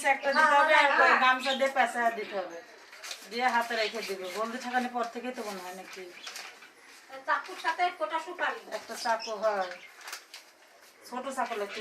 নিচে একটা দিতে হবে আর গামছা দিয়ে পেঁচা দিতে হবে। দিয়ে হাতে রেখে দিবে। বলতে থাকানোর পর থেকেই তো মনে হয় নাকি? চাকুর সাথে কোটা সুপারি একটা চাকু হয়। ছোট চাকু লাগছে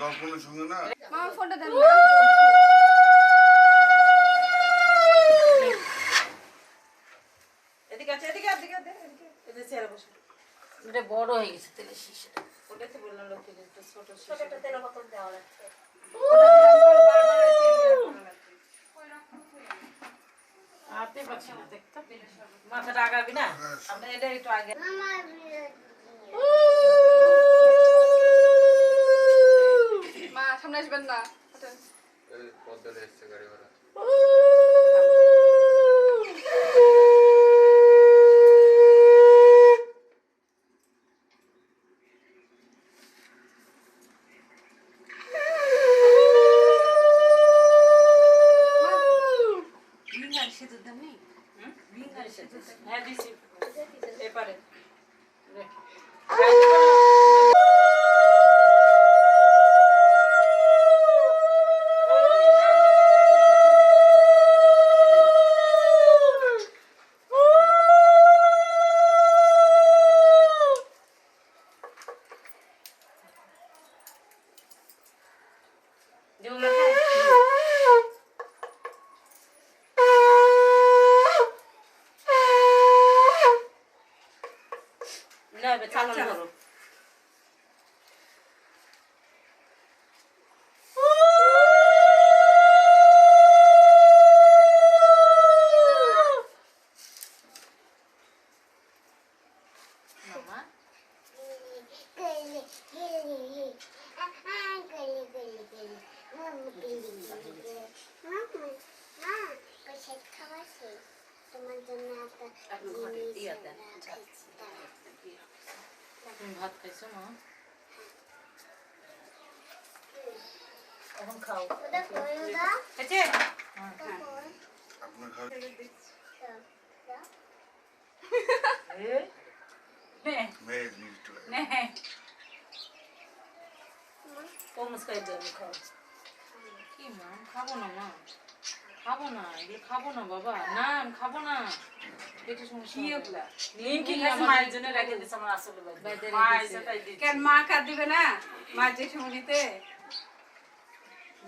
দর্পণের সঙ্গে না? মামা ফোনটা দেন এদিকে আছে এদিকে এদিকে এদিকে এদিকে। চেয়ারে বসে। এটা বড় হয়ে গেছে তেলের শিশিটা ওটাই তো বললাম লক্ষ্মী ছোট ছোট তেলের বোতল দেওয়া লাগছে আতে পারছি না দেখতে। মাথাটা আগাবি না? আমরা এটা একটু আগে মা সামনে আসবেন না। রে। যেগুলো খায় না এবার চালান ধরো মামা তোমার জন্য একটা জিনিস রাখাইছি। তুমি ভাত খাইছো মা এখন খাও ওটা কই ওটা? খেয়েছে ওটা কই? আপনার খাওয়া দাও, দাও। এ নে মেয়ের জিনিসটা নে তরমুজ খাই দেবো খাও। কি মা? খাব না মা। খাব না এগুলো খাব না বাবা। না আমি খাব না। কেন মা কার দিবে না? মা যে সময় দিতে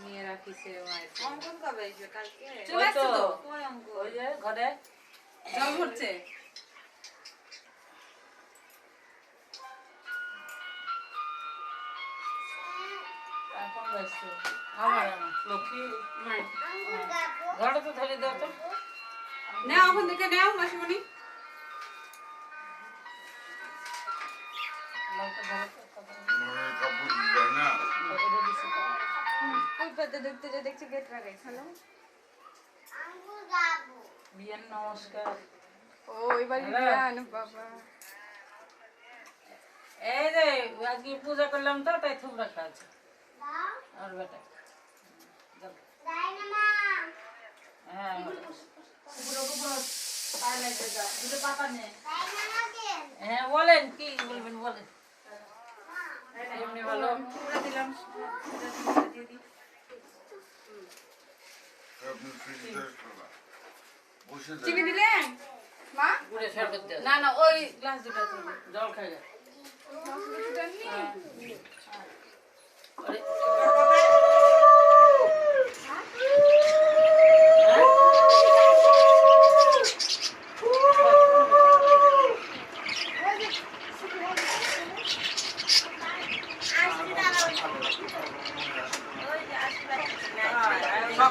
নিয়ে অঙ্কন কবে কালকে? চলে আসছে তো। ওই যে ঘরে। জল ভরছে? লক্ষ্মী ঘরে তো ধরে দাও তো। নাও ওখান থেকে নাও মাসিমণি। নমস্কার। ও এবার বাবা। এই রে আজকে পূজা করলাম তো তাই থুব রাখা আছে আর বেটা। হ্যাঁ হ্যাঁ বলেন কি বলবেন বলেন। চিনি দিলেন মা? না না ওই গ্লাস দুটো জল খাই যা আরে সকালে হোক ছেলে বাচ্চা প্রথম দিয়ে এসে আসি পারতে সকালে আর বারো হোক না বাড়ি আর বারো হোক নথিপত্র সব জন আসে সব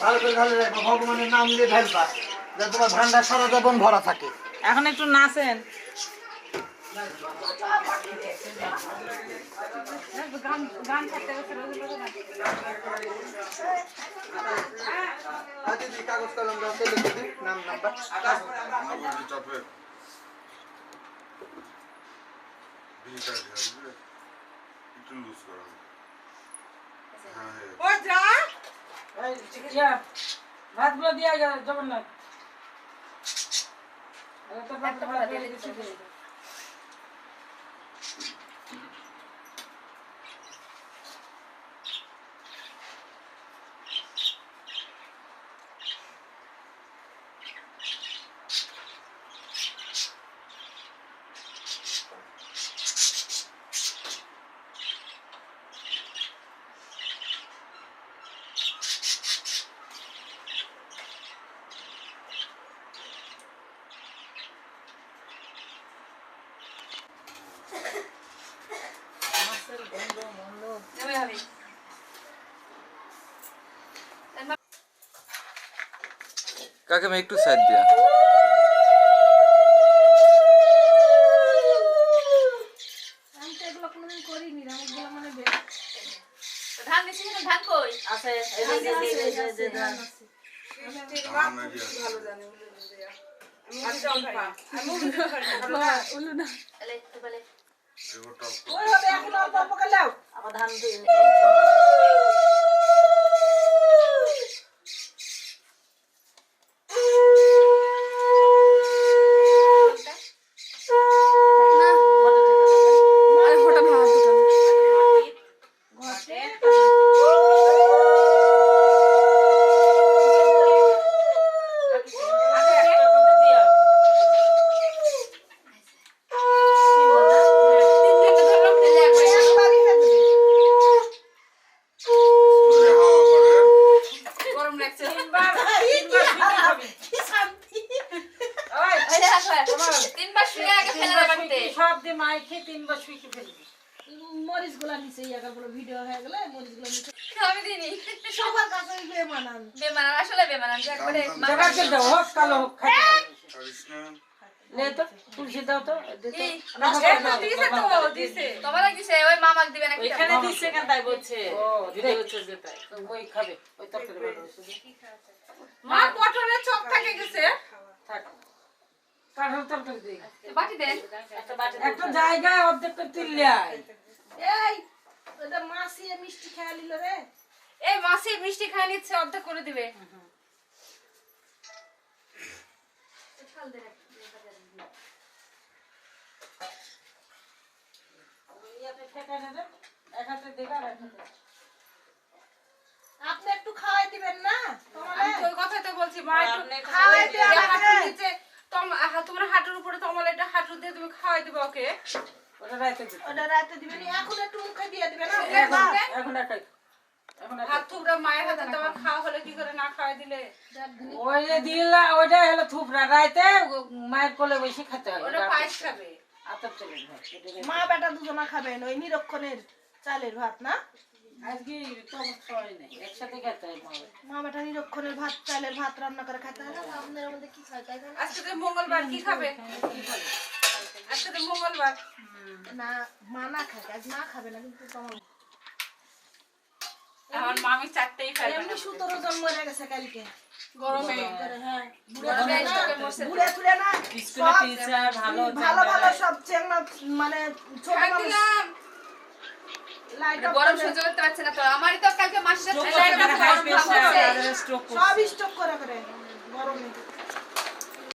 ভালো করে ঢালে রাখব ভগবানের নাম নিয়ে তোমার ভান্ডার সারা জীবন ভরা থাকে। এখন একটু নাচেন। কাগজ কলম নাম নাম্বার ভাতগুলো দিয়ে গেল জগন্নাথ। আরে তো ভাত ভাত দিয়ে দিচ্ছি নেমে হবে কাকিমা একটু সাইড দিয়া? আমি ধান দিছি না ধান কই আছে এই যে এই যে, এই যে, এই যে ধান। আমার নাকি আছে উলু না এলে তো বলে এবার টপ ওই হবে এখন অল্প অল্প করে লাও আবার ধান দিয়ে না আরে হঠাৎ হাত দুটো দূরে হাওয়া করে গরম লাগছে ওই এই দেখো তিনবার শুয়ে আগে ফেলে দেবে সব দিয়ে মাইকে তিনবার শুইকে ফেলবি? মরিচগুলা নিচে ইয়াকার বলে ভিডিও হয়ে গেলে মরিচগুলা নিচে আমি দিনি সবার কাছে বিয়ে বেমানান আসলে বেমানান যে একবারে জায়গাকে দাও হোক কালো হোক খাইতে না নে তো তুলসী দাও তো দে দিছে তো দিছে। তোমার দিছে ওই মামাক দিবেন একটা। ওইখানে দিচ্ছে কেন তাই বলছে? ও দিদি হচ্ছে যে তাই। ওই খাবে ওই তরকারি মা পটলের চপ থাকে গেছে। থাক। কাঠের তরকারি দিই? বাটি দেন একটা জায়গায় অর্ধেক করে এই ওটা মাসিয়ে মিষ্টি খেয়ে নিল রে। এই মাসি মিষ্টি খাই নিচ্ছে অর্ধেক করে দিবে। আপনি একটু খাওয়াই দিবেন না? আমি তো ওই কথাই তো বলছি মা একটু খাওয়াই দিয়ে তোমার হাঁটুর উপরে তোমার এটা হাঁটু দিয়ে তুমি খাওয়াই দিবে ওকে। ওটা রাইতে। ওটা এখন একটু মুখে দিয়ে না এখন এখন মায়ের কোলে বসে খেতে রে- মা বেটা দুজনা খাবেন ওই নিরক্ষণের চালের ভাত না? আজকে তো আমার নাই একসাথে খেতে মা বাবা। মা বেটা নিরক্ষণের ভাত চালের ভাত রান্না করে খেতে হয় না? আপনাদের মধ্যে কি খায় তাই আজকে তো মঙ্গলবার কি খাবে? আজকে তো মঙ্গলবার। না মা না খায় আজ মা খাবে না কিন্তু তোমার আমার মামি চারটেই খাবে এমনি সুতোর জন্ম গেছে কালকে। গরমে। হ্যাঁ। ঘুরে ঘুরে না স্কুলে সব টিচার ভালো ভালো ভালো সব চেংনা মানে ছোট গরম করে। সহ্য করতে পারছে না তো আমারই তো কালকে মাসে গরম। সব স্টক করে করে গরমে।